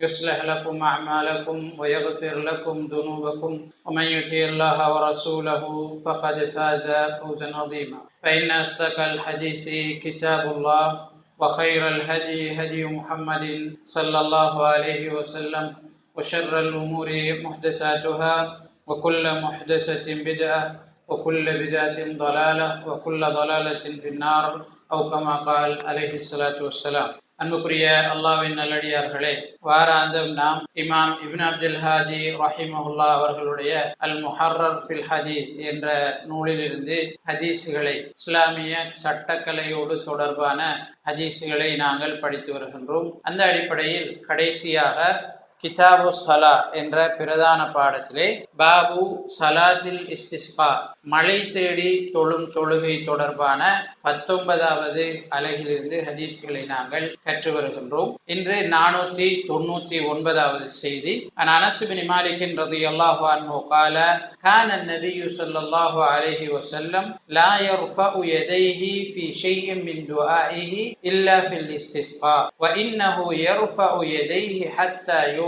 يصلح لكم أعمالكم ويغفر لكم ذنوبكم ومن يطع الله ورسوله فقد فاز فوزا عظيما. فإن أصدق الحديث كتاب الله وخير الهدي هدي محمد صلى الله عليه وسلم وشر الأمور محدثاتها وكل محدثة بدعة وكل بدعة ضلالة وكل ضلالة في النار أو كما قال عليه الصلاة والسلام. அன்புக்குரிய அல்லாவின் நல்லடியார்களே வாராந்தம் நாம் இமாம் இபின் அப்துல் ஹாஜி ரஹிமஹுல்லா அவர்களுடைய அல் முஹர்ரர் ஃபில் ஹதீஸ் என்ற நூலிலிருந்து ஹதீஸுகளை இஸ்லாமிய சட்டக்கலையோடு தொடர்பான ஹதீஸுகளை நாங்கள் படித்து வருகின்றோம். அந்த அடிப்படையில் கடைசியாக கிதாபு சலா என்ற பிரதான பாடத்திலே பாபு சலாத்தில் இஸ்திஸ்கா மழை தேடி தொழும் தொழுகை தொடர்பான பத்தொன்பதாவது அலகிலிருந்து ஹதீஸ்களை நாங்கள் கற்று வருகின்றோம் இன்று நானூத்தி தொண்ணூத்தி ஒன்பதாவது செய்தி அன் அனசுபின் மாலிக்கின் ரதி அல்லாஹு அன்ஹு கால كان النبي صلى الله عليه وسلم لا يرفع يديه في شيء من دعائه إلا في الاستسقاء وإنه يرفع يديه حتى يرى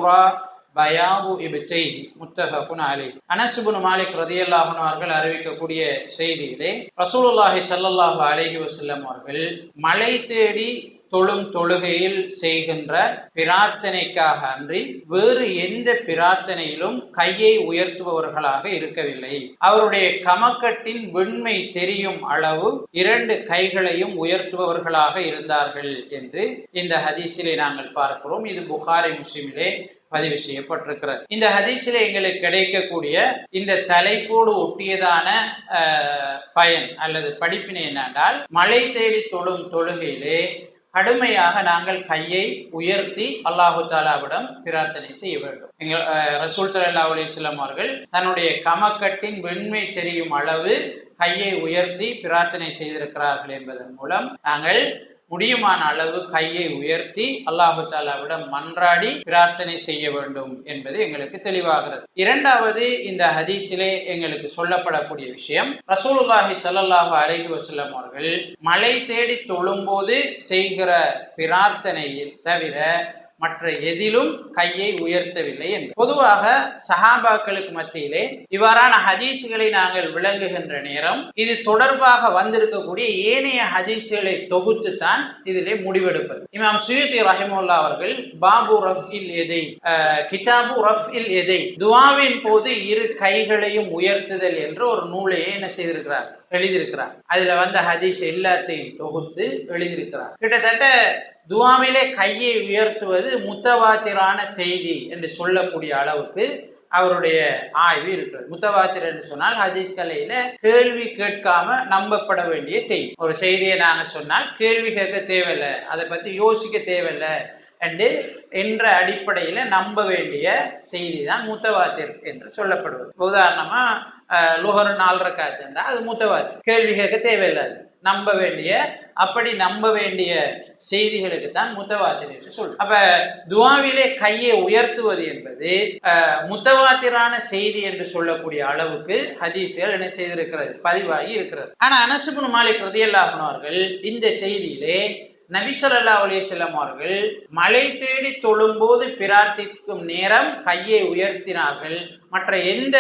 பயாபு இபித்தைஹி முத்தஃபகுன் அலைஹி. அலை இப்னு மாலிக் ரதியல்லாஹன் அவர்கள் அறிவிக்கக்கூடிய செய்தியிலே ரசூலுல்லாஹி ஸல்லல்லாஹு அலைஹி வசல்லம் அவர்கள் மழை தேடி தொழும் தொழுகையில் செய்கின்ற பிரார்த்தனைக்காக அன்றி வேறு எந்த பிரார்த்தனையிலும் கையை உயர்த்துபவர்களாக இருக்கவில்லை. அவருடைய கமக்கட்டின் வெண்மை தெரியும் அளவு இரண்டு கைகளையும் உயர்த்துபவர்களாக இருந்தார்கள் என்று இந்த ஹதீஸிலே நாங்கள் பார்க்கிறோம். இது புகாரி முஸ்லிமிலே பதிவு செய்யப்பட்டிருக்கிறது. இந்த ஹதீஸில் எங்களுக்கு கிடைக்கக்கூடிய இந்த தலைப்போடு ஒட்டியதான பயன் அல்லது படிப்பினை என்னென்றால் மழை தேடி தொழும் தொழுகையிலே கடுமையாக நாங்கள் கையை உயர்த்தி அல்லாஹு தாலாவிடம் பிரார்த்தனை செய்ய வேண்டும். எங்கள் ரசூல் சல்லா அலிஸ்லாம் அவர்கள் தன்னுடைய கமக்கட்டின் வெண்மை தெரியும் அளவு கையை உயர்த்தி பிரார்த்தனை செய்திருக்கிறார்கள் என்பதன் மூலம் நாங்கள் முடியுமான அளவு கையை உயர்த்தி அல்லாஹு தாலாவிடம் மன்றாடி பிரார்த்தனை செய்ய வேண்டும் என்பது எங்களுக்கு தெளிவாகிறது. இரண்டாவது இந்த ஹதீஸிலே எங்களுக்கு சொல்லப்படக்கூடிய விஷயம் ரசூலுல்லாஹி சல்லாஹு அலஹி வசல்லம் அவர்கள் மழை தேடி தொழும்போது செய்கிற பிரார்த்தனையை தவிர மற்ற எதிலும் கையை உயர்த்தவில்லை என்று. பொதுவாக சஹாபாக்களுக்கு மத்தியிலே இவ்வாறான ஹதீஸ்களை நாங்கள் விளங்குகின்ற நேரம் இது தொடர்பாக வந்திருக்கக்கூடிய ஏனைய ஹதீஸ்களை தொகுத்து தான் இதிலே முடிவெடுப்பது. இமாம் சுயத்தி ரஹிமுல்லா அவர்கள் பாபு ரஃப் இல் எதை கிதாபு ரஃப் இல் எதை துவாவின் போது இரு கைகளையும் உயர்த்துதல் என்று ஒரு நூலையே என்ன செய்திருக்கிறார்? எழுதியிருக்கிறார். அதுல வந்த ஹதீஸ் எல்லாத்தையும் தொகுத்து எழுதியிருக்கிறார். கிட்டத்தட்ட துவாமிலே கையை உயர்த்துவது முத்தவாத்திரான செய்தி என்று சொல்லக்கூடிய அளவுக்கு அவருடைய ஆய்வு இருக்கிறது. முத்தவாத்திர என்று சொன்னால் ஹதீஸ் கலையில கேள்வி கேட்காம நம்பப்பட வேண்டிய செய்தி. ஒரு செய்தியை நாங்க சொன்னால் கேள்வி கேட்க தேவையில்லை அதை பத்தி யோசிக்க தேவையில்லை என்று என்ற அடிப்படையில் நம்ப வேண்டிய செய்தி தான் முத்தவாத்திர் என்று சொல்லப்படுவது. உதாரணமாக லுஹர் நாலரை இருந்தால் அது முத்தவாத்திர் கேள்வி கேட்க தேவையில்லாது. நம்ப வேண்டிய அப்படி நம்ப வேண்டிய செய்திகளுக்கு தான் முத்தவாத்திர் என்று சொல்றோம். அப்ப துவாவிலே கையை உயர்த்துவது என்பது முத்தவாத்திரான செய்தி என்று சொல்லக்கூடிய அளவுக்கு ஹதீஸ்கள் என்ன செய்திருக்கிறது? பதிவாகி இருக்கிறது. ஆனா அனசுபுன் மாலிக் ரதியல்லாஹன் இந்த செய்தியிலே நபிசல்லா அலிசல்லாம் அவர்கள் மலை தேடி தொழும்போது பிரார்த்திக்கும் நேரம் கையை உயர்த்தினார்கள். மற்ற எந்த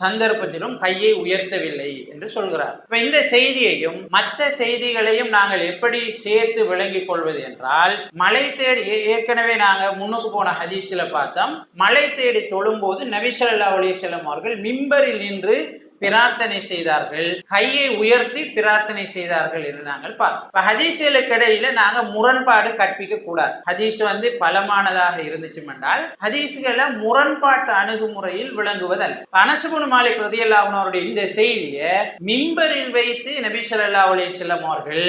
சந்தர்ப்பத்திலும் கையை உயர்த்தவில்லை என்று சொல்கிறார். இப்ப இந்த செய்தியையும் மற்ற செய்திகளையும் நாங்கள் எப்படி சேர்த்து விளங்கிக் கொள்வது என்றால் மலை தேடி ஏற்கனவே நாங்க முன்னுக்கு போன ஹதீஸில் பார்த்தோம் மலை தேடி தொழும்போது நபிசல்லா அலிசல்லாம் அவர்கள் மிம்பரில் நின்று பிரார்த்தனை செய்தார்கள். கையை உயர்த்தி பிரார்த்தனை செய்தார்கள் என்று நாங்கள் பார்த்தோம். இப்ப ஹதீஸ்களுக்கு இடையில நாங்க முரண்பாடு கற்பிக்க கூடாது. ஹதீஸ் வந்து பலமானதாக இருந்துச்சு என்றால் ஹதீஸ்களை முரண்பாட்டு அணுகுமுறையில் விளங்குவதல்ல. அனசுபுன் மாலிக் ரதியல்லாஹுனவருடைய இந்த செய்தியை மிம்பரில் வைத்து நபி சொல்லா அலைஹி அவர்கள்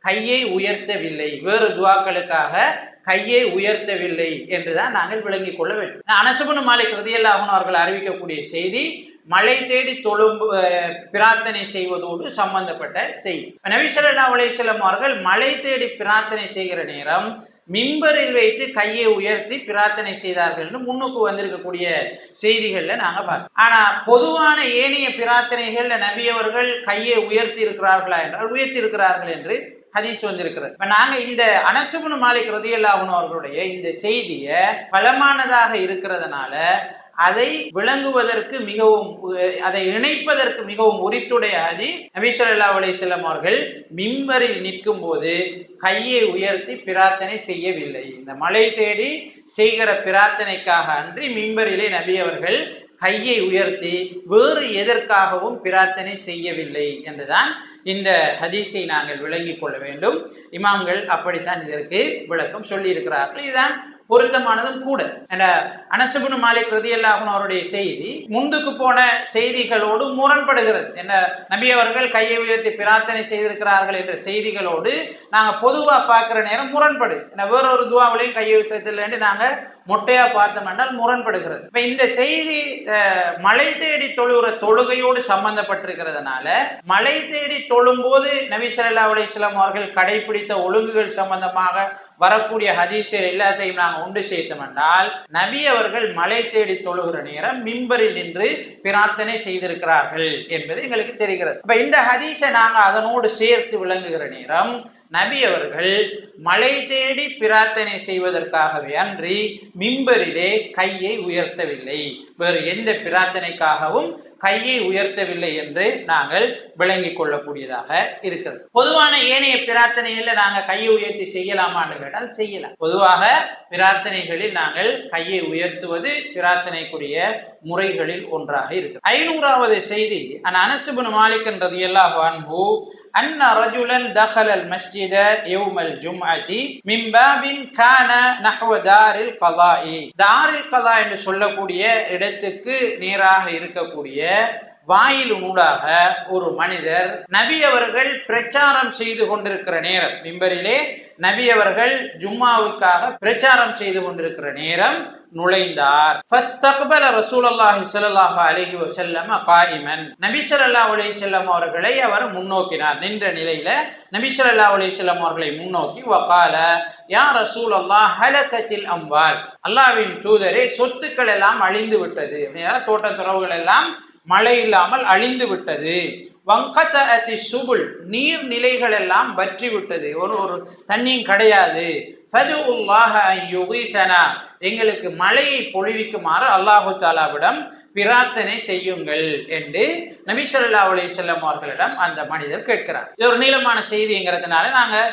கையை உயர்த்தவில்லை. வேறு துவாக்களுக்காக கையை உயர்த்தவில்லை என்றுதான் நாங்கள் விளங்கிக் கொள்ள வேண்டும். அனசுபுன் மாலிக் ரதியல்லாஹுன் அவர்கள் அறிவிக்கக்கூடிய செய்தி மழை தேடி தொழும்பு பிரார்த்தனை செய்வதோடு சம்பந்தப்பட்ட செய்தி. நபி ஸல்லல்லாஹு அவர்கள் மலை தேடி பிரார்த்தனை செய்கிற நேரம் மிம்பரில் வைத்து கையை உயர்த்தி பிரார்த்தனை செய்தார்கள்னு முன்னுக்கு வந்திருக்கக்கூடிய செய்திகளில் நாங்கள் பார்த்தோம் ஆனால் பொதுவான ஏனைய பிரார்த்தனைகளில் நபியவர்கள் கையை உயர்த்தி இருக்கிறார்களா என்றால் உயர்த்தி இருக்கிறார்கள் என்று ஹதீஸ் வந்திருக்கிறது. இப்போ நாங்கள் இந்த அனசுபுன் மாலிக் ரதியல்லாஹன் அவர்களுடைய இந்த செய்தியை பலமானதாக இருக்கிறதுனால அதை விளங்குவதற்கு மிகவும் உ- அதை இணைப்பதற்கு மிகவும் உரித்துடைய அதி நபி ஸல்லல்லாஹு அவர்கள் மிம்பரில் நிற்கும் போது கையை உயர்த்தி பிரார்த்தனை செய்யவில்லை. இந்த மலை தேடி செய்கிற பிரார்த்தனைக்காக அன்றி மிம்பரிலே நபி அவர்கள் கையை உயர்த்தி வேறு எதற்காகவும் பிரார்த்தனை செய்யவில்லை என்றுதான் இந்த ஹதீஸை நாங்கள் விளங்கிக் கொள்ள வேண்டும். இமாம்கள் அப்படித்தான் இதற்கு விளக்கம் சொல்லியிருக்கிறார்கள். இதுதான் பொருத்தமானதும் கூட. என்ற அனசுபுன் மாலிக் ரதியல்லாகும் அவருடைய செய்தி முந்துக்கு போன செய்திகளோடு முரண்படுகிறது. என்ன நபி அவர்கள் கையை உயர்த்தி பிரார்த்தனை செய்திருக்கிறார்கள் என்ற செய்திகளோடு நாங்கள் பொதுவாக பார்க்குற நேரம் முரண்படு. ஏன்னா வேறொரு துவாவிலையும் கையை உயர்த்தலைன்னு நாங்கள் மொட்டையா பார்த்தோம்னால் முரண்படுகிறது. இப்ப இந்த செய்தி மலை தேடி தொழுகிற தொழுகையோடு சம்பந்தப்பட்டிருக்கிறதுனால மலை தேடி தொழும்போது நபி ஸல்லல்லாஹு அலைஹி அவர்கள் கடைபிடித்த ஒழுங்குகள் சம்பந்தமாக வரக்கூடிய ஹதீஸர் எல்லாத்தையும் நாங்கள் உண்டு செய்தோம் என்றால் நபி அவர்கள் மலை தேடி தொழுகிற நேரம் மிம்பரில் நின்று பிரார்த்தனை செய்திருக்கிறார்கள் என்பது எங்களுக்கு தெரிகிறது. இப்ப இந்த ஹதீஸை நாங்கள் அதனோடு சேர்த்து விளங்குகிற நேரம் நபி அவர்கள் மலை தேடி பிரார்த்தனை செய்வதற்காகவே அன்றி மிம்பரிலே கையை உயர்த்தவில்லை. வேறு எந்த பிரார்த்தனைக்காகவும் கையை உயர்த்தவில்லை என்று நாங்கள் விளங்கிக் கொள்ளக்கூடியதாக இருக்கிறது. பொதுவான ஏனைய பிரார்த்தனைகளில் நாங்கள் கையை உயர்த்தி செய்யலாமான்னு கேட்டால் செய்யலாம். பொதுவாக பிரார்த்தனைகளில் நாங்கள் கையை உயர்த்துவது பிரார்த்தனைக்குரிய முறைகளில் ஒன்றாக இருக்கு ஐநூறாவது செய்தி அன் அனசுபுன் மாலிக் என்றது எல்லா அன்பு أن رجلا دخل المسجد يوم الجمعة من باب كان نحو دار القضاء دار القضاء என்று சொல்லக்கூடிய இடத்துக்கு நேராக இருக்கக்கூடிய வாயில் ஊடாக ஒரு மனிதர் நபி அவர்கள் பிரச்சாரம் செய்து கொண்டிருக்கிற நேரம் மிம்பரிலே நபி அவர்கள் ஜும்மாவுக்காக பிரச்சாரம் செய்து கொண்டிருக்கிற நேரம் நுழைந்தார். ஃபஸ்தக்பல ரசூலுல்லாஹி ஸல்லல்லாஹு அலைஹி வஸல்லம் காயிமன். நபி ஸல்லல்லாஹு அலைஹி வஸல்லம் அவர்களை அவர் முன்னோக்கினார். நின்ற நிலையில நபி ஸல்லல்லாஹு அலைஹி வஸல்லம் அவர்களை முன்னோக்கி வகால யா ரசூலல்லாஹ் ஹலகத்தில் அம்வால். அல்லாஹ்வின் தூதரே சொத்துக்கள் எல்லாம் அழிந்து விட்டது. அப்படின்னா தோட்ட துறவுகள் எல்லாம் மழை இல்லாமல் அழிந்து விட்டது. வங்கத்தி சுபுல் நீர்நிலைகள் எல்லாம் வற்றி விட்டது ஒரு ஒரு தண்ணியும் கிடையாது. எங்களுக்கு மழையை பொழிவிக்குமாறு அல்லாஹு தாலாவிடம் பிரார்த்தனை செய்யுங்கள் என்று நபி ஸல்லல்லாஹு அலைஹி செல்லம் அவர்களிடம் அந்த மனிதர் கேட்கிறார். இது ஒரு நீளமான செய்திங்கிறதுனால நாங்கள்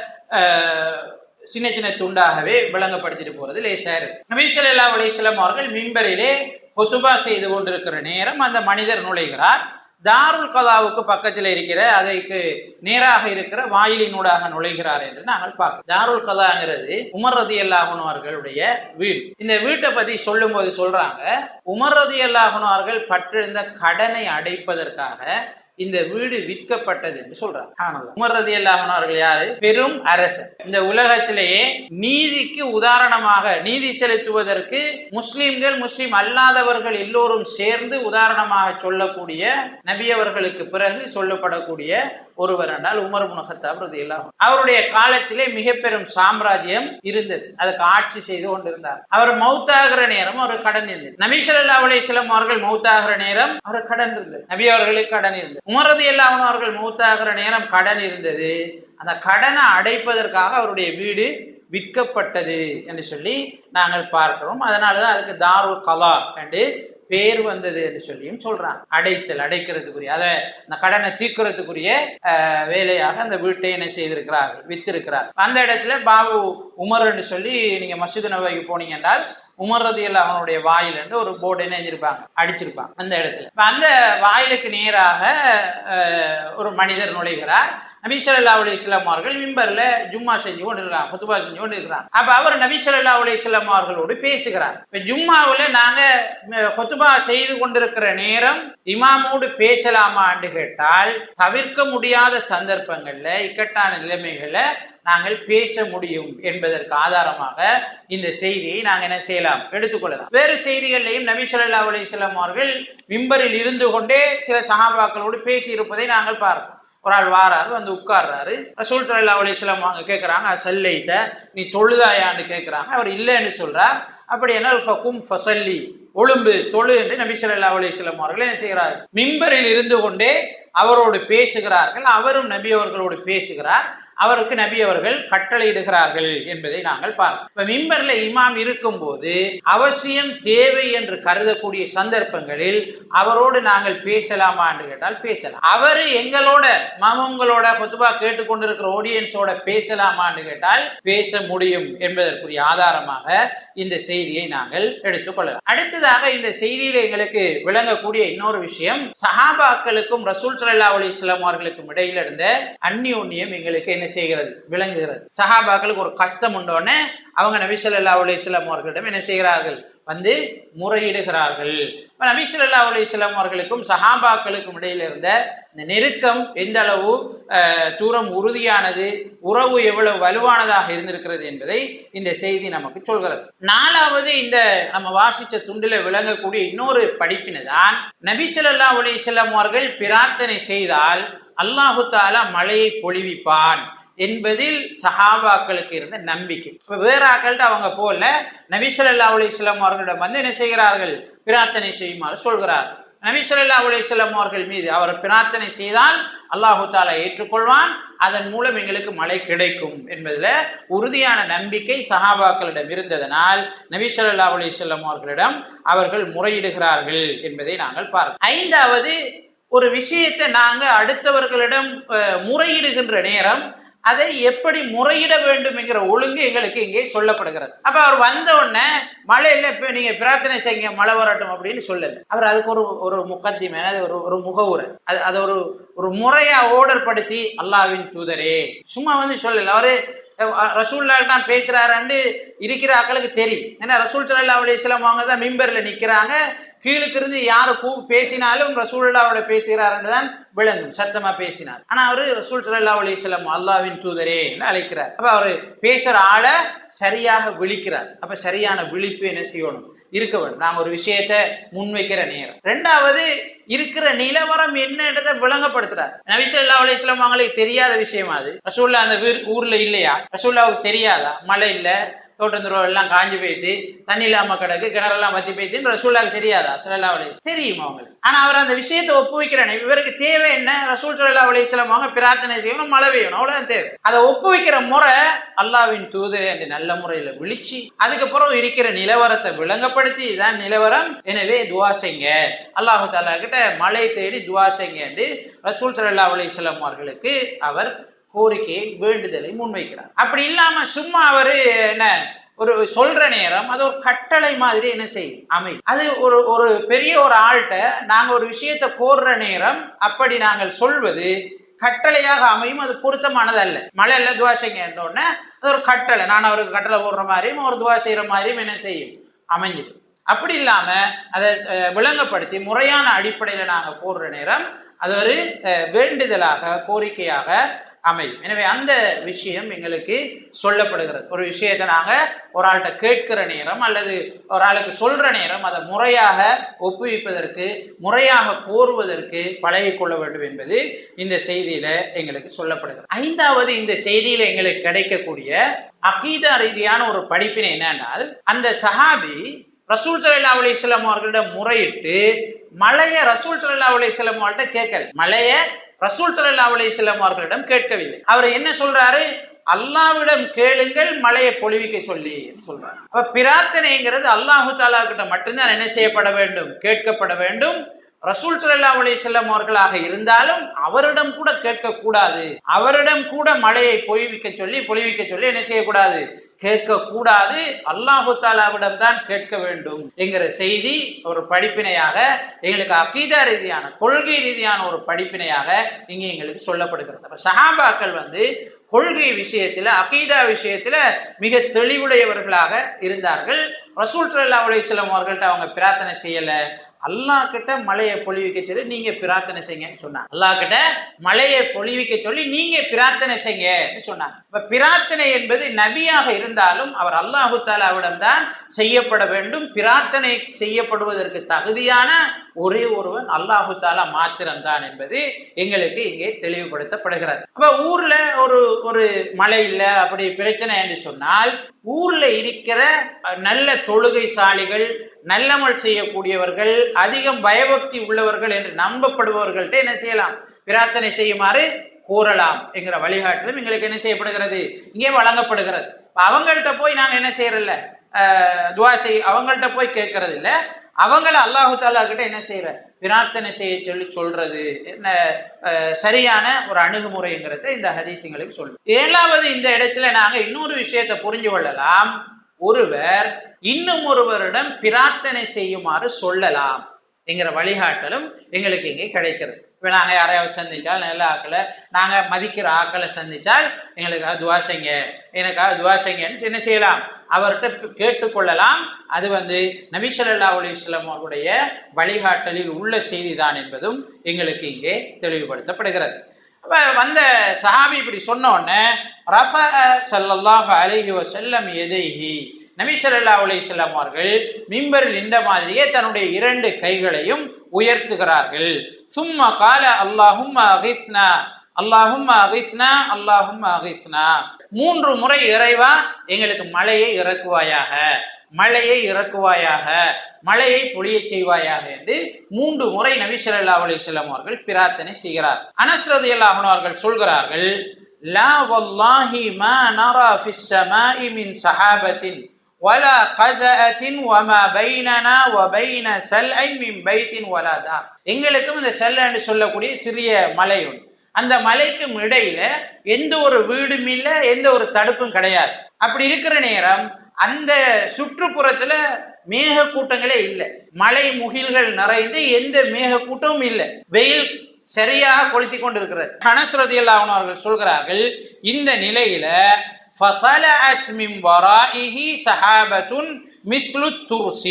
சின்ன சின்ன துண்டாகவே விளங்கப்படுத்திட்டு போறது லேசா இருக்கு. நபி ஸல்லல்லாஹு செல்லம் அவர்கள் மிம்பரிலே கொத்துபா செய்து கொண்டிருக்கிற நேரம் அந்த மனிதர் நுழைகிறார். தாருல் கதாவுக்கு பக்கத்தில் இருக்கிற அதைக்கு நேராக இருக்கிற வாயிலினூடாக நுழைகிறார் என்று நாங்கள் பார்க்கிறோம். தாருல் கதாங்கிறது உமர் ரதி அவர்களுடைய வீடு. இந்த வீட்டை பத்தி சொல்லும் போது சொல்றாங்க உமர் ரதி அவர்கள் பற்றிருந்த கடனை அடைப்பதற்காக இந்த வீடு விற்கப்பட்டது என்று சொல்றார் ஆனல்லா. உமர் ரதி அவர்கள் யாரு? பெரும் அரசன் இந்த உலகத்திலேயே நீதிக்கு உதாரணமாக நீதி செலுத்துவதற்கு முஸ்லிம்கள் முஸ்லிம் அல்லாதவர்கள் எல்லோரும் சேர்ந்து உதாரணமாக சொல்லக்கூடிய நபியவர்களுக்கு பிறகு சொல்லப்படக்கூடிய ஒருவர் என்றால் உமர் முனகத்தாப் இல்லாமல் அவருடைய காலத்திலே மிக பெரும் சாம்ராஜ்யம் இருந்தது. அதுக்கு ஆட்சி செய்து கொண்டிருந்தார். அவர் மௌத்தாகிற நேரம் அவர் கடன் இருந்தது. நபி அலிஸ்லாம் அவர்கள் மௌத்தாகிற நேரம் அவர் கடன் இருந்தது. நபி அவர்களுக்கு கடன் இருந்தது. உமர் ரதியல்லாஹு அவர்கள் மௌத்தாகிற நேரம் கடன் இருந்தது. அந்த கடனை அடைப்பதற்காக அவருடைய வீடு விற்கப்பட்டது என்று சொல்லி நாங்கள் பார்க்கிறோம். அதனால தான் அதுக்கு தாரு கலா என்று பேர் வந்தது என்று சொல்லியும் சொல்றான். அடைத்தல் அடைக்கிறதுக்குரிய அதை அந்த கடனை தீர்க்கிறதுக்குரிய வேலையாக அந்த வீட்டை என்ன செய்திருக்கிறார்கள் வித்திருக்கிறார். அந்த இடத்துல பாபு உமர் என்று சொல்லி நீங்க மசூது நபைக்கு போனீங்க என்றால் உமர்றது ரதியல் அவனுடைய வாயில் என்று ஒரு போர்டு என்ன செஞ்சிருப்பாங்க அடிச்சிருப்பாங்க அந்த இடத்துல. அந்த வாயிலுக்கு நேராக ஒரு மனிதர் நுழைகிறார். நபி ஸல்லல்லாஹு அலைஹி அவர்கள் மிம்பர்ல ஜும்மா செஞ்சு கொண்டு இருக்கிறாங்க புத்துபா செஞ்சு கொண்டு இருக்கிறாங்க அப்ப அவர் நபி ஸல்லல்லாஹு அலைஹி வஸல்லம் அவர்களோடு பேசுகிறார். இப்ப ஜும்மாவில் நாங்க ஹுத்துபா செய்து கொண்டிருக்கிற நேரம் இமாமோடு பேசலாமான்னு கேட்டால் தவிர்க்க முடியாத சந்தர்ப்பங்கள்ல இக்கட்டான நிலைமைகளை நாங்கள் பேச முடியும் என்பதற்கு ஆதாரமாக இந்த செய்தியை நாங்கள் என்ன செய்யலாம் எடுத்துக்கொள்ளலாம். வேறு செய்திகளையும் நபி சொல்லா அலைஹி அவர்கள் மிம்பரில் இருந்து கொண்டே சில சகாபாக்களோடு பேசி இருப்பதை நாங்கள் பார்ப்போம் ஒரு ஆள் வாராரு வந்து உட்கார்றாரு. ரசூல் சல்லா அலிஸ்லாம் அவங்க கேட்குறாங்க சல்லைத்த நீ தொழுதாயான்னு கேட்குறாங்க அவர் இல்லைன்னு சொல்கிறார் அப்படி என்ன ஃபகும் ஃபசல்லி ஒழும்பு தொழு என்று நபி ஸல்லல்லாஹு அலைஹி அவர்கள் என்ன செய்கிறார் மிம்பரில் இருந்து கொண்டே அவரோடு பேசுகிறார்கள். அவரும் நபி அவர்களோடு பேசுகிறார். அவருக்கு நபி அவர்கள் கட்டளையிடுகிறார்கள் என்பதை நாங்கள் பார்க்கிறோம் இப்ப மிம்பர்ல இமாம் இருக்கும்போது அவசியம் தேவை என்று கருதக்கூடிய சந்தர்ப்பங்களில் அவரோடு நாங்கள் பேசலாமா என்று கேட்டால் பேசலாம். அவரு எங்களோட மாமங்களோட பொதுவா கேட்டுக்கொண்டிருக்கிற ஆடியன்ஸோட பேசலாமான்னு கேட்டால் பேச முடியும் என்பதற்குரிய ஆதாரமாக இந்த செய்தியை நாங்கள் எடுத்துக்கொள்ளலாம் அடுத்ததாக இந்த செய்தியில எங்களுக்கு விளங்கக்கூடிய இன்னொரு விஷயம் சஹாபாக்களுக்கும் ரசூல் சல்லா அலி வஸல்லம் அவர்களுக்கும் இடையில இருந்த அந்நியோன்யம் எங்களுக்கு என்ன என்ன செய்கிறது? விளங்குகிறது. சஹாபாக்களுக்கு ஒரு கஷ்டம் உண்டோடனே அவங்க நபிசல்லா ஸல்லல்லாஹு அவர்களிடம் என்ன செய்கிறார்கள்? வந்து முறையிடுகிறார்கள். இப்போ நபிசல்லா ஸல்லல்லாஹு அவர்களுக்கும் சஹாபாக்களுக்கும் இடையில இருந்த இந்த நெருக்கம் எந்த அளவு தூரம் உறுதியானது உறவு எவ்வளவு வலுவானதாக இருந்திருக்கிறது என்பதை இந்த செய்தி நமக்கு சொல்கிறது. நாலாவது இந்த நம்ம வாசித்த துண்டில விளங்கக்கூடிய இன்னொரு படிப்பினை தான் நபிசல்லா ஸல்லல்லாஹு அவர்கள் பிரார்த்தனை செய்தால் அல்லாஹு தாலா மழையை பொழிவிப்பான் என்பதில் சஹாபாக்களுக்கு இருந்த நம்பிக்கை. இப்போ வேற ஆக்கள்கிட்ட அவங்க போல நபிசல்லா அலிஸ்லாம் அவர்களிடம் வந்து என்ன செய்கிறார்கள்? பிரார்த்தனை செய்யுமாறு சொல்கிறார். நபிசல்லா அலிஸ்லாம் அவர்கள் மீது அவர் பிரார்த்தனை செய்தால் அல்லாஹு தாலா ஏற்றுக்கொள்வான். அதன் மூலம் எங்களுக்கு மழை கிடைக்கும் என்பதில் உறுதியான நம்பிக்கை சஹாபாக்களிடம் இருந்ததனால் நபி ஸல்லல்லாஹு அலைஹி அவர்களிடம் அவர்கள் முறையிடுகிறார்கள் என்பதை நாங்கள் பார்க்கிறோம் ஐந்தாவது ஒரு விஷயத்தை நாங்கள் அடுத்தவர்களிடம் முறையிடுகின்ற நேரம் அதை எப்படி முறையிட வேண்டும் என்கிற ஒழுங்கு எங்களுக்கு இங்கே சொல்லப்படுகிறது. அப்ப அவர் வந்த உடனே மழை இப்போ நீங்க பிரார்த்தனை செய்யுங்க மழை வரட்டும் அப்படின்னு சொல்லல. அவர் அதுக்கு ஒரு ஒரு முக்கத்திமே அது ஒரு ஒரு முகவுரை. அது அதை ஒரு ஒரு முறையா ஓடர் படுத்தி அல்லாவின் தூதரே. சும்மா வந்து சொல்லல. அவரு ரசூல்லால் தான் பேசுறாருன்னு இருக்கிற ஆக்களுக்கு தெரியும். ஏன்னா ரசூல் சல்லா அலிஸ்லாம் அவங்க தான் மிம்பரில் நிற்கிறாங்க கீழுக்கு இருந்து யார் கூ பேசினாலும் ரசூல்லாவோட பேசுகிறாருன்னு தான் விளங்கும். சத்தமாக பேசினார் ஆனால் அவர் ரசூல் சல்லா அலிஸ்லாம் அல்லாவின் தூதரேன்னு அழைக்கிறார். அப்போ அவர் பேசுகிற ஆளை சரியாக விழிக்கிறார். அப்போ சரியான விழிப்பு என்ன செய்யணும்? இருக்க வேண்டும். நாங்கள் ஒரு விஷயத்தை முன்வைக்கிற நேரம். ரெண்டாவது இருக்கிற நிலவரம் என்னன்றதை விளங்கப்படுத்துறார். நபி ஸல்லல்லாஹு அலைஹி அவங்களுக்கு தெரியாத விஷயமா அது. ரசூல்லா அந்த ஊர்ல இல்லையா? ரசூல்லாவுக்கு தெரியாதா? மழை இல்லை தோட்டந்துருவம் எல்லாம் காஞ்சி போயிட்டு தண்ணி இல்லாம கிடக்கு கிணறெல்லாம் வத்தி போயிட்டுன்னு ரசூல்லாவுக்கு தெரியாதா? சுழலா அலைஹி தெரியும் அவங்களுக்கு ஆனா அவர் அந்த விஷயத்தை ஒப்புவிக்கிறானே. இவருக்கு தேவை என்ன? ரசூல் ஸல்லல்லாஹு அலைஹி அவங்க பிரார்த்தனை செய்யணும் மழை பெய்யணும். அவ்வளவுதான் தேவை. அதை ஒப்புவிக்கிற முறை அல்லாவின் தூதரே என்று நல்ல முறையில விழிச்சு அதுக்கப்புறம் இருக்கிற நிலவரத்தை விளங்கப்படுத்தி இதான் நிலவரம். எனவே துவா செய்ங்க. அல்லாஹு தாலா கிட்ட மழை தேடி துவா செய்ங்க என்று ரசூல் சுழலா அலைஹி அவர்களுக்கு அவர் கோரிக்கையை வேண்டுதலை முன்வைக்கிறார். அப்படி இல்லாம சும்மா அவரு என்ன ஒரு சொல்ற நேரம் அது ஒரு கட்டளை மாதிரி என்ன செய்யும்? அமை அது ஒரு ஒரு பெரிய ஒரு ஆள்கிட்ட நாங்கள் ஒரு விஷயத்தை கோர்ற நேரம் அப்படி நாங்கள் சொல்வது கட்டளையாக அமையும் அது பொருத்தமானது அல்ல. மழை இல்லை துவா செய்யுங்க அது ஒரு கட்டளை. நான் அவருக்கு கட்டளை போடுற மாதிரியும் அவர் துவா செய்கிற மாதிரியும் என்ன செய்யும்? அமைஞ்சிடும் அப்படி இல்லாம அதை விளங்கப்படுத்தி முறையான அடிப்படையில் நாங்கள் கோர்ற நேரம் அது ஒரு வேண்டுதலாக கோரிக்கையாக அமையும். எனவே அந்த விஷயம் எங்களுக்கு சொல்லப்படுகிறது. ஒரு விஷயத்தை நாங்கள் ஒரு ஆள்கிட்ட கேட்கிற நேரம் அல்லது ஒரு ஆளுக்கு சொல்கிற நேரம் அதை முறையாக ஒப்புவிப்பதற்கு முறையாக கோருவதற்கு பழகிக்கொள்ள வேண்டும் என்பது இந்த செய்தியில் எங்களுக்கு சொல்லப்படுகிறது. ஐந்தாவது இந்த செய்தியில் எங்களுக்கு கிடைக்கக்கூடிய அகீதா ரீதியான ஒரு படிப்பினை என்னென்னால் அந்த சஹாபி ரசூல் சல்லா அலிஸ்லாம் அவர்களிடம் முறையிட்டு மலைய ரசூல் சல்லா அலிஸ்லாம் அவர்கள்ட்ட கேட்கல. மலைய ரசூல் சல்லா அலிஸ்லாம் அவர்களிடம் கேட்கவில்லை. அவர் என்ன சொல்றாரு? அல்லாவிடம் கேளுங்கள் மலையை பொழிவிக்க சொல்லி சொல்றாரு. அப்ப பிரார்த்தனைங்கிறது அல்லாஹு தாலா கிட்ட மட்டும்தான் என்ன செய்யப்பட வேண்டும்? கேட்கப்பட வேண்டும். ரசூல் சல்லா அலிசல்லம் அவர்களாக இருந்தாலும் அவரிடம் கூட கேட்கக்கூடாது. அவரிடம் கூட மழையை பொழிவிக்க சொல்லி பொழிவிக்க சொல்லி என்ன செய்யக்கூடாது? கேட்கக்கூடாது. அல்லாஹு தாலாவிடம் தான் கேட்க வேண்டும் என்கிற செய்தி ஒரு படிப்பினையாக எங்களுக்கு அகீதா ரீதியான கொள்கை ரீதியான ஒரு படிப்பினையாக இங்கே எங்களுக்கு சொல்லப்படுகிறது. அப்ப சஹாபாக்கள் வந்து கொள்கை விஷயத்தில் அகீதா விஷயத்தில் மிக தெளிவுடையவர்களாக இருந்தார்கள். ரசூல் சல்லா அலிஸ்லாம் அவர்கள்ட்ட அவங்க பிரார்த்தனை செய்யலை. அல்லாஹ் கிட்ட மழையை பொழிவிக்க சொல்லி நீங்க பிரார்த்தனை செய்யுங்கன்னு சொன்னாங்க. அல்லாஹ் கிட்ட மழையை பொழிவிக்க சொல்லி நீங்க பிரார்த்தனை செய்யுங்கன்னு சொன்னாங்க. இப்ப பிரார்த்தனை என்பது நபியாக இருந்தாலும் அவர் அல்லாஹு தாலாவிடம் தான் செய்யப்பட வேண்டும். பிரார்த்தனை செய்யப்படுவதற்கு தகுதியான ஒரே ஒருவன் அல்லாஹு தாலா மாத்திரம்தான் என்பது எங்களுக்கு இங்கே தெளிவுபடுத்தப்படுகிறது. அப்ப ஊர்ல ஒரு ஒரு மழை இல்லை அப்படி பிரச்சனை என்று சொன்னால் ஊர்ல இருக்கிற நல்ல தொழுகைசாலிகள் நல்லமல் செய்யக்கூடியவர்கள் அதிகம் பயபக்தி உள்ளவர்கள் என்று நம்பப்படுபவர்கள்ட்ட என்ன செய்யலாம்? பிரார்த்தனை செய்யுமாறு கூறலாம் என்கிற வழிகாட்டலும் எங்களுக்கு என்ன செய்யப்படுகிறது? இங்கே வழங்கப்படுகிறது. அவங்கள்ட்ட போய் நாங்கள் என்ன செய்யறதில்ல? துவா செய் அவங்கள்ட்ட போய் கேட்கறது இல்லை அவங்கள அல்லாஹு தாலா கிட்ட என்ன செய்யற? பிரார்த்தனை செய்ய சொல்லி சொல்றது என்ன சரியான ஒரு அணுகுமுறைங்கிறத இந்த ஹதீசிங்களுக்கு சொல்லு ஏழாவது இந்த இடத்துல நாங்கள் இன்னொரு விஷயத்தை புரிஞ்சு கொள்ளலாம். ஒருவர் இன்னும் ஒருவரிடம் பிரார்த்தனை செய்யுமாறு சொல்லலாம். என்கிற வழிகாட்டலும் எங்களுக்கு இங்கே கிடைக்கிறது. இப்போ நாங்கள் யாரையாவது சந்தித்தால் நல்ல ஆக்களை நாங்கள் மதிக்கிற ஆக்களை சந்தித்தால் எங்களுக்காக துவாசைங்க எனக்காக துவாசைங்கன்னு என்ன செய்யலாம்? அவர்கிட்ட கேட்டுக்கொள்ளலாம். அது வந்து நபிசல்லா அலிஸ்லாம் அவருடைய வழிகாட்டலில் உள்ள செய்தி தான் என்பதும் எங்களுக்கு இங்கே தெளிவுபடுத்தப்படுகிறது. அப்போ வந்த சஹாபி இப்படி சொன்னோடனே ரஃப சல்லல்லாஹ் அலிஹி வசல்லம் எதைஹி? நபி சொல்லா அலிஸ்லாம் அவர்கள் மிம்பரில் நின்ற மாதிரியே தன்னுடைய இரண்டு கைகளையும் உயர்த்துகிறார்கள். சும்மா கால அல்லாஹும் அகிஸ்னா அல்லாஹும் அகிஸ்னா அல்லாஹும் அகிஸ்னா மூன்று முறை இறைவா எங்களுக்கு மழையை இறக்குவாயாக. மழையை இறக்குவாயாக மழையை பொழிய செய்வாயாக என்று மூன்று முறை நபி சொல்லா அலிஸ்லாம் அவர்கள் பிரார்த்தனை செய்கிறார் அனஸ்ரதி அல்லாஹன் அவர்கள் சொல்கிறார்கள் லா வல்லாஹி மா நரா ஃபிஸ் ஸமாஇ மின் சஹாபத்தின் ولا قزأة وما بيننا وبين سلع من بيت ولا دار எங்களுக்கும் இந்த செல்லன்னு சொல்லக்கூடிய சிறிய மலை உண்டு அந்த மலைக்கும் இடையில எந்த ஒரு வீடும் இல்லை எந்த ஒரு தடுப்பும் கிடையாது அப்படி இருக்கிற நேரம் அந்த சுற்றுப்புறத்துல மேக கூட்டங்களே இல்லை மலை முகில்கள் நிறைந்து எந்த மேக கூட்டமும் இல்லை வெயில் சரியாக கொளுத்தி கொண்டு இருக்கிறது கனஸ்ரதியில் அவர்கள் சொல்கிறார்கள் இந்த நிலையில فطلعت من ورائه سحابة مثل الترس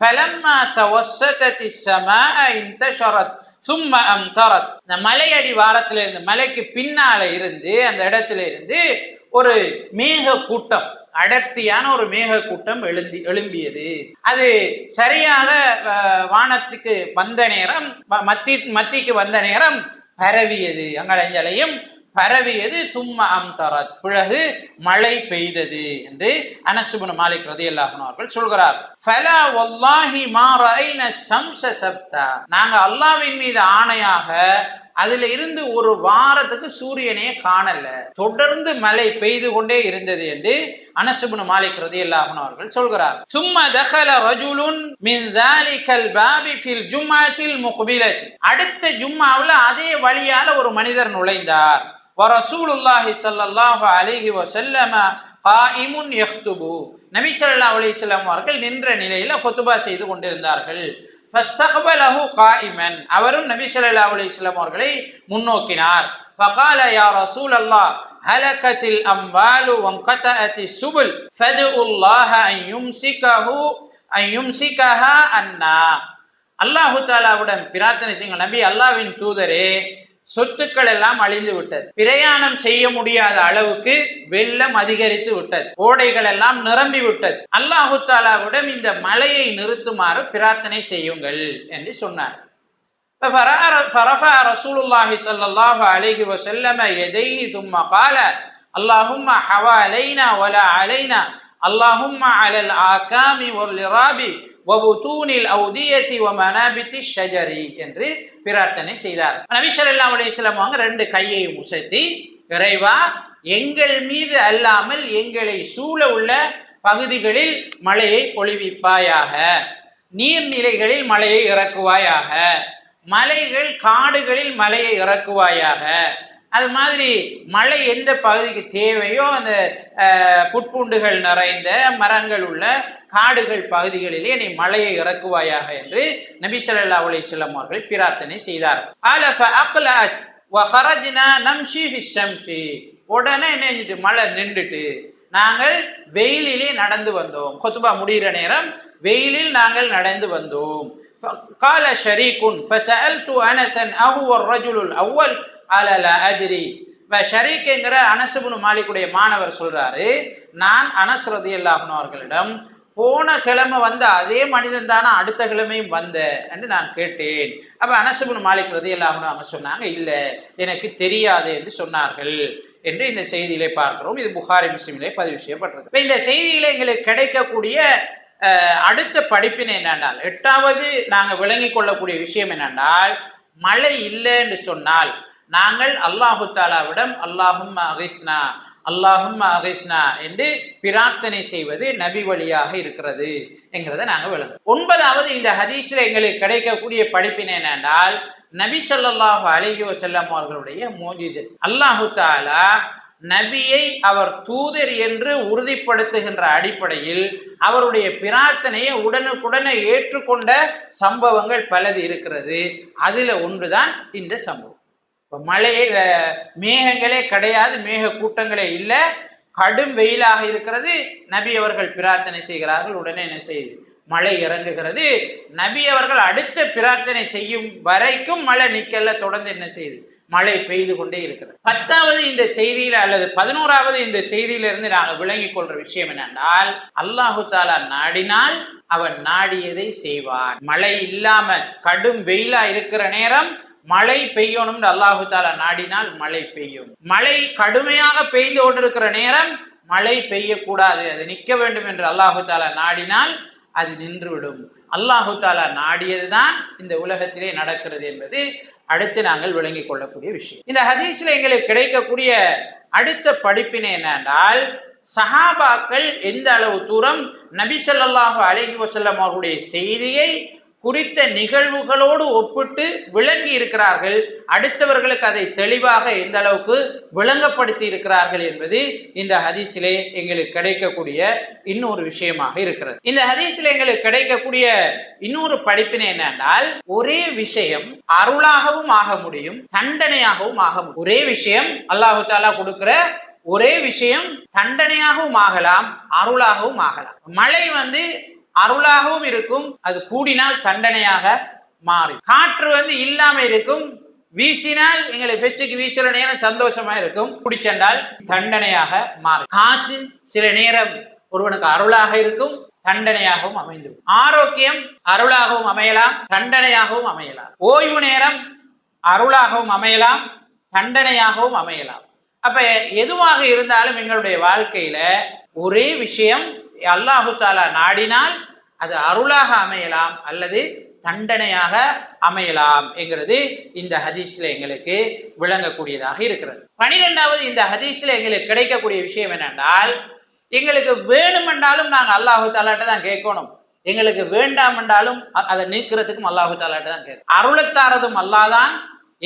فلما توسطت السماء انتشرت சும்ம அம்தரத் இந்த மலையடி வாரத்துல இருந்து மலைக்கு பின்னால இருந்து அந்த இடத்துல இருந்து ஒரு மேக கூட்டம் அடர்த்தியான ஒரு மேக கூட்டம் எழுந்தி எழும்பியது. அது சரியாக வானத்துக்கு வந்த நேரம் மத்தி மத்திக்கு வந்த நேரம் பரவியது. அங்கலஞ்சலையும் பரவியது. தும்ம அம்தரத் பிறகு மழை பெய்தது என்று அனசுபுன் மாலிக் ரதி அல்லாஹன் அவர்கள் சொல்கிறார். ஃபலா வல்லாஹி மா ரஐன சம்ச சப்தா. நாங்க அல்லாவின் மீது ஆணையாக அதுல இருந்து ஒரு வாரத்துக்கு சூரியனே காணல. தொடர்ந்து மழை பெய்து கொண்டே இருந்தது என்று அனசுபுன் மாலிக் ரதி அல்லாஹன் அவர்கள் சொல்கிறார். சும்ம தஹல ரஜுலுன் மின் தாலிகல் பாபி ஃபில் ஜும்மாத்தில் முக்பிலத். அடுத்த ஜும்மாவில் அதே வழியால ஒரு மனிதர் நுழைந்தார். வரசூலுல்லாஹி சல்லல்லாஹு அலைஹி வசல்லம காயிமுன் எஹ்துபு நபி ஸல்லல்லாஹு அலைஹி அவர்கள் நின்ற நிலையில் கொத்துபா செய்து கொண்டிருந்தார்கள். ஃபஸ்தக்பலஹு காயிமன். அவரும் நபி சொல்லா அலிஸ்லாம் அவர்களை முன்னோக்கினார். ஃபகால யா ரசூல் அல்லாஹ் ஹலகத்தில் அம்வாலு வங்கதஅதி சுபுல் ஃபதுல்லாஹ அன் யும்சிகஹு அன் யும்சிகஹா அன்னா. அல்லாஹு தாலாவுடன் பிரார்த்தனை செய்யுங்கள். நபி அல்லாவின் தூதரே சொத்துக்கள் எல்லாம் அழிந்து விட்டது. பிரயாணம் செய்ய முடியாத அளவுக்கு வெள்ளம் அதிகரித்து விட்டது. ஓடைகள் எல்லாம் நிரம்பி விட்டது. அல்லாஹுத்தாலாவிடம் இந்த மலையை நிறுத்துமாறு பிரார்த்தனை செய்யுங்கள் என்று சொன்னார். ரசூலுல்லாஹி சல்லாஹு அலைஹி வசல்லம எதைஹி தும்மா கால அல்லாஹும் ஹவா அலைனா ஒல அலைனா அல்லாஹும் அலல் ஆகாமி ஒல் இராபி வபுதூனில் அவுதியத்தி வ மனபித்தி ஷஜரி என்று பிரார்த்தனை செய்தார். நபிசல்லா அலிஸ்லாம் அவங்க ரெண்டு கையை உசத்தி இறைவா எங்கள் மீது அல்லாமல் எங்களை சூழ உள்ள பகுதிகளில் மழையை பொழிவிப்பாயாக. நீர்நிலைகளில் மழையை இறக்குவாயாக. மலைகள் காடுகளில் மலையை இறக்குவாயாக. அது மாதிரி மழை எந்த பகுதிக்கு தேவையோ அந்த புட்பூண்டுகள் நிறைந்த மரங்கள் உள்ள காடுகள் பகுதிகளிலே நீ மழையை இறக்குவாயாக என்று நபி ஸல்லல்லாஹு அலைஹி வஸல்லம் அவர்கள் பிரார்த்தனை செய்தார் ஆல ஃபஅக்லஅத் வஹரஜ்னா நம்ஷி ஃபி ஷம்ஸி உடனே என்ன செஞ்சுட்டு மழை நின்றுட்டு நாங்கள் வெயிலிலே நடந்து வந்தோம் கொத்துபா முடிகிற நேரம் வெயிலில் நாங்கள் நடந்து வந்தோம் قال شريك فسألت أنسا أهو الرجل الأول قال لا أدري இப்போ ஷரீக்குங்கிற அனசுபுனு மாலிக்குடைய மாணவர் சொல்றாரு நான் அனஸ் ரதியல்லாஹன் அவர்களிடம் போன கிழமை வந்த அதே மனிதன் தானே அடுத்த கிழமையும் வந்த என்று நான் கேட்டேன். அப்போ அனசுபுன் மாலிக் ரதியல்லாஹன் அவங்க சொன்னாங்க இல்லை எனக்கு தெரியாது என்று சொன்னார்கள் என்று இந்த செய்தியிலே பார்க்கிறோம். இது புகாரி முஸ்லீமிலே பதிவு செய்யப்பட்டது இப்போ இந்த செய்தியில எங்களுக்கு கிடைக்கக்கூடிய அடுத்த படிப்பினை என்னென்றால் எட்டாவது நாங்கள் விளங்கிக் கொள்ளக்கூடிய விஷயம் என்னென்றால் மழை இல்லை என்று சொன்னால் நாங்கள் அல்லாஹு தாலாவிடம் அல்லாஹும் அகிஸ்னா அல்லாஹும் அகிஸ்னா என்று பிரார்த்தனை செய்வது நபி வழியாக இருக்கிறது என்கிறத நாங்கள் விளங்கும் ஒன்பதாவது இந்த ஹதீஸில் எங்களுக்கு கிடைக்கக்கூடிய படிப்பினை என்னென்றால் நபி ஸல்லல்லாஹு அலைஹி வஸல்லம் அவர்களுடைய மோஜிசத். அல்லாஹு தாலா நபியை அவர் தூதர் என்று உறுதிப்படுத்துகின்ற அடிப்படையில் அவருடைய பிரார்த்தனையை உடனுக்குடனே ஏற்றுக்கொண்ட சம்பவங்கள் பலது இருக்கிறது. அதில் ஒன்றுதான் இந்த சம்பவம். இப்போ மழையே மேகங்களே கிடையாது மேக கூட்டங்களே இல்லை. கடும் வெயிலாக இருக்கிறது. நபி அவர்கள் பிரார்த்தனை செய்கிறார்கள். உடனே என்ன செய்யுது மழை இறங்குகிறது. நபி அவர்கள் அடுத்த பிரார்த்தனை செய்யும் வரைக்கும் மழை நிக்கல. தொடர்ந்து என்ன செய்யுது மழை பெய்து கொண்டே இருக்கிறது. பத்தாவது இந்த செய்தியில அல்லது பதினோராவது இந்த செய்தியிலிருந்து நாங்கள் விளங்கிக் கொள்ற விஷயம் என்னென்றால் அல்லாஹு தாலா நாடினால் அவன் நாடியதை செய்வான். மழை இல்லாம கடும் வெயிலா இருக்கிற நேரம் மழை பெய்யணும்னு அல்லாஹு தாலா நாடினால் மழை பெய்யும். மழை கடுமையாக பெய்து கொண்டிருக்கிற நேரம் மழை பெய்யக்கூடாது. அது நிற்க வேண்டும் என்று அல்லாஹு தாலா நாடினால் அது நின்றுவிடும். அல்லாஹு தாலா நாடியதுதான் இந்த உலகத்திலே நடக்கிறது என்பது அடுத்து நாங்கள் விளங்கிக் கொள்ளக்கூடிய விஷயம். இந்த ஹதீஸ்ல எங்களுக்கு கிடைக்கக்கூடிய அடுத்த படிப்பினை என்னென்றால் சஹாபாக்கள் எந்த அளவு தூரம் நபி சொல்லாஹு அலைஹி வசல்லம் அவர்களுடைய செய்தியை குறித்த நிகழ்வுகளோடு ஒப்பிட்டு விளங்கி இருக்கிறார்கள். அடுத்தவர்களுக்கு அதை தெளிவாக எந்த அளவுக்கு விளங்கப்படுத்தி இருக்கிறார்கள் என்பது இந்த ஹதீஸிலே எங்களுக்கு கிடைக்கக்கூடிய இன்னொரு விஷயமாக இருக்கிறது. இந்த ஹதீஸில் எங்களுக்கு கிடைக்கக்கூடிய இன்னொரு படிப்பினை என்னென்றால் ஒரே விஷயம் அருளாகவும் ஆக முடியும் தண்டனையாகவும் ஆக முடியும். ஒரே விஷயம் அல்லாஹு தாலா கொடுக்கிற ஒரே விஷயம் தண்டனையாகவும் ஆகலாம் அருளாகவும் ஆகலாம். மழை வந்து அருளாகவும் இருக்கும் அது கூடினால் தண்டனையாக மாறும். காற்று வந்து இல்லாம இருக்கும் வீசினால் எங்களை பெஸ்டுக்கு வீசுற நேரம் சந்தோஷமா இருக்கும் குடிச்சென்றால் தண்டனையாக மாறும். காசு சில நேரம் ஒருவனுக்கு அருளாக இருக்கும் தண்டனையாகவும் அமைந்துவிடும். ஆரோக்கியம் அருளாகவும் அமையலாம் தண்டனையாகவும் அமையலாம். ஓய்வு நேரம் அருளாகவும் அமையலாம் தண்டனையாகவும் அமையலாம். அப்ப எதுவாக இருந்தாலும் எங்களுடைய வாழ்க்கையில ஒரே விஷயம் அல்லாஹு தாலா நாடினால் அது அருளாக அமையலாம் அல்லது தண்டனையாக அமையலாம் என்கிறது இந்த ஹதீஸ்ல எங்களுக்கு விளங்கக்கூடியதாக இருக்கிறது. பனிரெண்டாவது இந்த ஹதீஸ்ல எங்களுக்கு கிடைக்கக்கூடிய விஷயம் என்னென்றால் எங்களுக்கு வேணுமென்றாலும் நாங்கள் அல்லாஹு தாலாட்ட தான் கேட்கணும். எங்களுக்கு வேண்டாம் என்றாலும் அதை நீக்கிறதுக்கும் அல்லாஹு தாலாட்ட தான் கேட்கும் அருளத்தாரதும் அல்லாதான்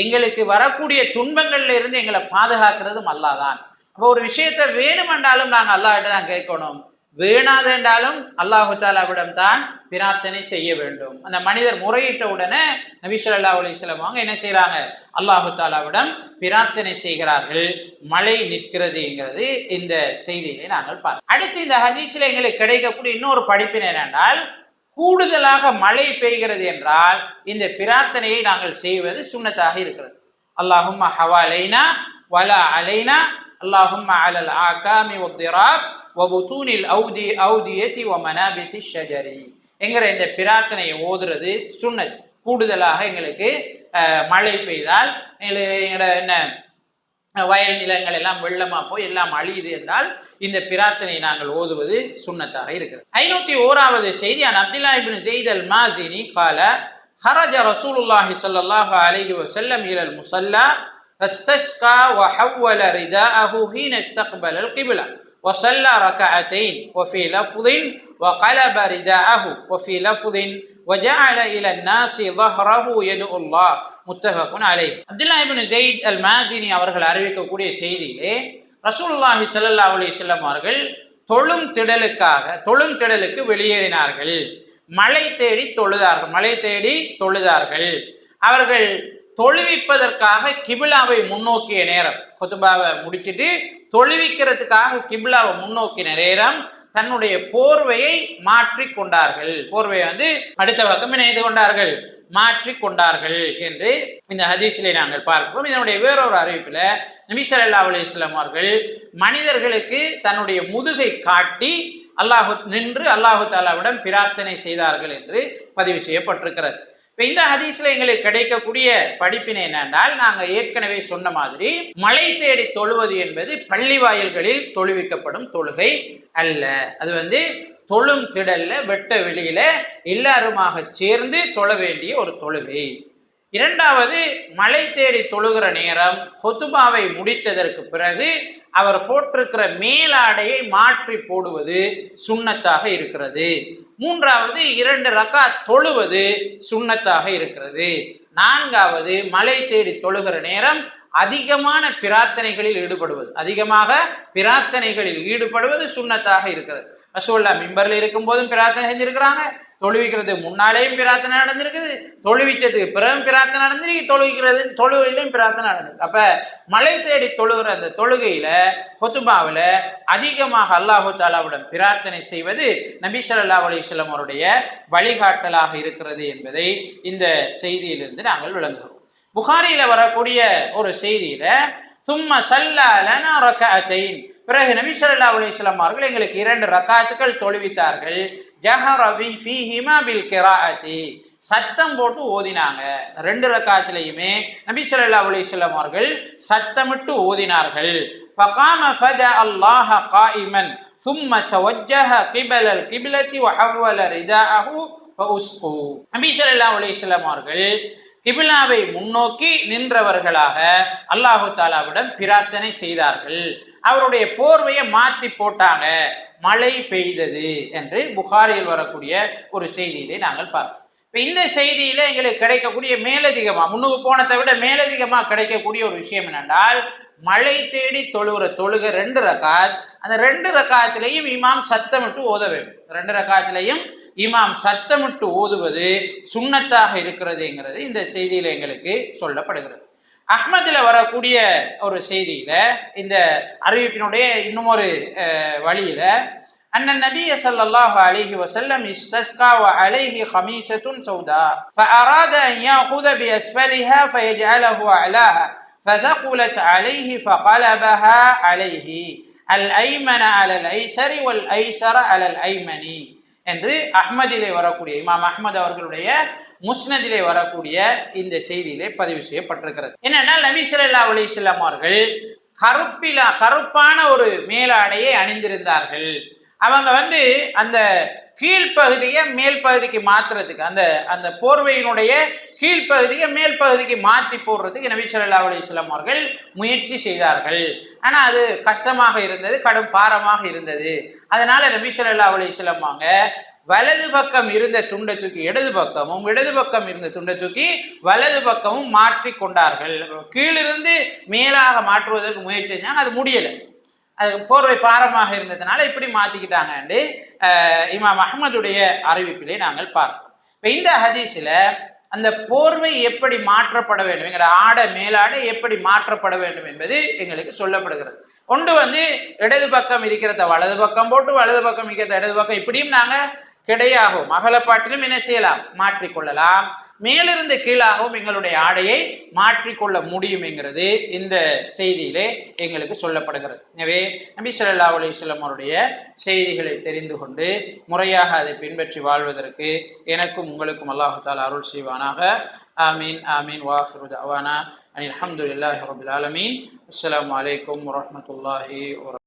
எங்களுக்கு வரக்கூடிய துன்பங்கள்ல இருந்து எங்களை பாதுகாக்கிறதும் அல்லாதான் அப்போ ஒரு விஷயத்தை வேணுமென்றாலும் நாங்கள் அல்லாஹிட்ட தான் கேட்கணும். வேணாது என்றாலும் அல்லாஹு தாலாவிடம் தான் பிரார்த்தனை செய்ய வேண்டும். அந்த மனிதர் முறையிட்ட உடனே நபி ஸல்லல்லாஹு அலைஹி அவங்க என்ன செய்கிறாங்க அல்லாஹு தாலாவிடம் பிரார்த்தனை செய்கிறார்கள். மழை நிற்கிறதுங்கிறது இந்த செய்தியை நாங்கள் பார்க்கிறோம் அடுத்து இந்த ஹதீஸில் எங்களுக்கு கிடைக்கக்கூடிய இன்னொரு படிப்பினை என்னென்றால் கூடுதலாக மழை பெய்கிறது என்றால் இந்த பிரார்த்தனையை நாங்கள் செய்வது சுண்ணத்தாக இருக்கிறது. அல்லாஹும்ம ஹவாலைனா வலா அலைனா அல்லாஹும்ம அலல் ஆகாமி ஒத்திராப் வபுதூனில் அவுதி அவுதியதி வ மனாபிதி ஷஜரி என்கிற இந்த பிரார்த்தனையை ஓதுறது சுன்னத் கூடுதலாக எங்களுக்கு அஹ், மழை பெய்தால் எங்களுக்கு எங்களோட என்ன வயல் நிலங்கள் எல்லாம் வெள்ளமா போய் எல்லாம் அழியுது என்றால் இந்த பிரார்த்தனை நாங்கள் ஓதுவது சுன்னத்தாக இருக்கிறது ஐநூத்தி ஓராவது செய்தி an Abdullah ibn Zaid al Mazini قال خرج رسول الله صلى الله عليه وسلم إلى المصلى فاستسقى وحول رداءه حين استقبل القبلة وصلى ركعتين وفي لفظ وقلب رداءه وفي لفظ وجعل إلى الناس ظهره يدعو الله முத்தஃபகுன் அலை Abdullah ibn Zaid al Mazini அவர்கள் அறிவிக்கக்கூடிய செய்தியிலே ரசூலுல்லாஹி ஸல்லல்லாஹு அலைஹி வஸல்லம் அவர்கள் தொழும் திடலுக்காக தொழும் திடலுக்கு வெளியேறினார்கள் மழை தேடி தொழுதார்கள் மழை தேடி தொழுதார்கள் அவர்கள் தொழுவிப்பதற்காக கிபிலாவை முன்னோக்கிய நேரம் குத்துபாவை முடிச்சிட்டு தொழுவிக்கிறதுக்காக கிப்லாவை முன்னோக்கி நேரம் தன்னுடைய போர்வையை மாற்றி கொண்டார்கள். போர்வையை வந்து அடுத்த பக்கம் இணைந்து கொண்டார்கள்? மாற்றி கொண்டார்கள் என்று இந்த ஹதீஸிலே நாங்கள் பார்க்கிறோம். இதனுடைய வேறொரு அறிவிப்பில் நபி ஸல்லல்லாஹு அலிஸ்லாம் அவர்கள் மனிதர்களுக்கு தன்னுடைய முதுகை காட்டி அல்லாஹு நின்று அல்லாஹு தாலாவிடம் பிரார்த்தனை செய்தார்கள் என்று பதிவு செய்யப்பட்டிருக்கிறது. இப்போ இந்த ஹதீஸில் எங்களுக்கு கிடைக்கக்கூடிய படிப்பினை என்னென்றால் நாங்கள் ஏற்கனவே சொன்ன மாதிரி மலை தேடி தொழுவது என்பது பள்ளி வாயில்களில் தொழுவிக்கப்படும் தொழுகை அல்ல. அது வந்து தொழும் திடல்ல வெட்ட வெளியில எல்லாருமாக சேர்ந்து தொழ வேண்டிய ஒரு தொழுகை. இரண்டாவது மலை தேடி தொழுகிற நேரம் ஹொத்துபாவை முடித்ததற்கு பிறகு அவர் போட்டிருக்கிற மேலாடையை மாற்றி போடுவது சுண்ணத்தாக இருக்கிறது. மூன்றாவது இரண்டு ரக்கா தொழுவது சுண்ணத்தாக இருக்கிறது. நான்காவது மலை தேடி தொழுகிற நேரம் அதிகமான பிரார்த்தனைகளில் ஈடுபடுவது. அதிகமாக பிரார்த்தனைகளில் ஈடுபடுவது சுண்ணத்தாக இருக்கிறது. ரசோல்லா மிம்பரில் இருக்கும் போதும் பிரார்த்தனை செஞ்சிருக்கிறாங்க. தொழுவிக்கிறது. முன்னாலேயும் பிரார்த்தனை நடந்திருக்குது. தொழுவிச்சதுக்கு பிறகும் பிரார்த்தனை நடந்திருக்கு தொழுவிக்கிறது தொழுகையிலும் பிரார்த்தனை நடந்திருக்கு அப்ப மலை தேடி தொழுகிற அந்த தொழுகையில ஹொத்துபாவில் அதிகமாக அல்லாஹு தாலாவிடம் பிரார்த்தனை செய்வது நபி ஸல்லல்லாஹு அலிஸ்லம் அவருடைய வழிகாட்டலாக இருக்கிறது என்பதை இந்த செய்தியிலிருந்து நாங்கள் விளங்குகிறோம். புகாரியில வரக்கூடிய ஒரு செய்தியில தும்ம சல்லா லனா ரகஅத்தைன் பிறகு நபி ஸல்லல்லாஹு அலைஹி வஸல்லம் அவர்கள் எங்களுக்கு இரண்டு ரக்காத்துக்கள் தொழுவித்தார்கள் ஜஹர ஃபீஹிமா பில் கிராஅத்தி சத்தம் போட்டு ஓதினாங்க ரெண்டு ரக்காத்துலையுமே நபி ஸல்லல்லாஹு அலைஹி வஸல்லம் அவர்கள் சத்தமிட்டு ஓதினார்கள் ஃபகாம ஃபதா அல்லாஹ காயிமன் ثم توجه قبل القبلة وحول رداءه فأسقوا நபி ஸல்லல்லாஹு அலைஹி வஸல்லம் அவர்கள் கிபிலாவை முன்னோக்கி நின்றவர்களாக அல்லாஹு தாலாவிடம் பிரார்த்தனை செய்தார்கள் அவருடைய போர்வையை மாத்தி போட்டாங்க. மழை பெய்தது என்று புகாரில் வரக்கூடிய ஒரு செய்தியிலே நாங்கள் பார்ப்போம் இப்போ இந்த செய்தியில எங்களுக்கு கிடைக்கக்கூடிய மேலதிகமா முன்னுக்கு போனதை விட மேலதிகமா கிடைக்கக்கூடிய ஒரு விஷயம் என்னென்றால் மழை தேடி தொழுகிற தொழுக ரெண்டு ரக்காத் அந்த ரெண்டு ரக்காத்திலையும் இமாம் சத்தமிட்டு ஓத வேண்டும். ரெண்டு ரக்காத்திலையும் இமாம் சத்தமிட்டு ஓதுவது சுண்ணத்தாக இருக்கிறதுங்கிறது இந்த செய்தியில எங்களுக்கு சொல்லப்படுகிறது. அஹ்மதுல வரக்கூடிய ஒரு செய்தியில இந்த அறிவிப்பினுடைய இன்னும் ஒரு அஹ், வழியில أن النبي صلى الله عليه وسلم استسقى وعليه خميسة سوداء فأراد أن يأخذ بأسفلها فيجعله أعلاها فثقلت عليه فقلبها عليه الأيمن على الأيسر والأيسر على الأيمن என்று அஹ்மதிலே வரக்கூடிய இமாம் அஹ்மது அவர்களுடைய முஸ்னதிலே வரக்கூடிய இந்த செய்தியிலே பதிவு செய்யப்பட்டிருக்கிறது. என்னன்னா நபி சொல்லா அவர்கள் கருப்பிலா கருப்பான ஒரு மேலாடையை அணிந்திருந்தார்கள். அவங்க வந்து அந்த கீழ்ப்பகுதியை மேல் பகுதிக்கு மாற்றுறதுக்கு அந்த அந்த போர்வையினுடைய கீழ்ப்பகுதியை மேல் பகுதிக்கு மாற்றி போடுறதுக்கு நபி ஸல்லல்லாஹு அலைஹி அவர்கள் முயற்சி செய்தார்கள். ஆனால் அது கஷ்டமாக இருந்தது கடும் பாரமாக இருந்தது. அதனால் நபி ஸல்லல்லாஹு அலைஹி அவங்க வலது பக்கம் இருந்த துண்டை தூக்கி இடது பக்கமும் இடது பக்கம் இருந்த துண்டை தூக்கி வலது பக்கமும் மாற்றி கொண்டார்கள். கீழிருந்து மேலாக மாற்றுவதற்கு முயற்சி செஞ்சாங்க அது முடியலை. அது போர்வை பாரமாக இருந்ததுனால இப்படி மாற்றிக்கிட்டாங்கன்னு அஹ், இமாம் அஹ்மதுடைய அறிவிப்பிலே நாங்கள் பார்ப்போம். இப்போ இந்த ஹதீஸில் அந்த போர்வை எப்படி மாற்றப்பட வேண்டும் எங்களோட ஆடை மேலாடை எப்படி மாற்றப்பட வேண்டும் என்பது எங்களுக்கு சொல்லப்படுகிறது. ஒன்று வந்து இடது பக்கம் இருக்கிறத வலது பக்கம் போட்டு வலது பக்கம் இருக்கிறத இடது பக்கம் இப்படியும் நாங்கள் கிடையாகும். அகலப்பாட்டிலும் என்ன செய்யலாம்? மாற்றிக்கொள்ளலாம். மேலிருந்து கீழாகவும் எங்களுடைய ஆடையை மாற்றிக்கொள்ள முடியும்ங்கிறது இந்த செய்தியிலே எங்களுக்கு சொல்லப்படுகிறது. எனவே நபி சொல்லா அலிஸ்லம் அவருடைய செய்திகளை தெரிந்து கொண்டு முறையாக அதை பின்பற்றி வாழ்வதற்கு எனக்கும் உங்களுக்கும் அல்லாஹத்தால் அருள் செய்வானாக. ஆமீன் ஆமீன். வாஹிரு அவானா அனில் அல்ஹம்துலில்லாஹி ரபில் ஆலமீன். அஸ்லாம் அலைக்கும் வரமத்துல்லாஹி வர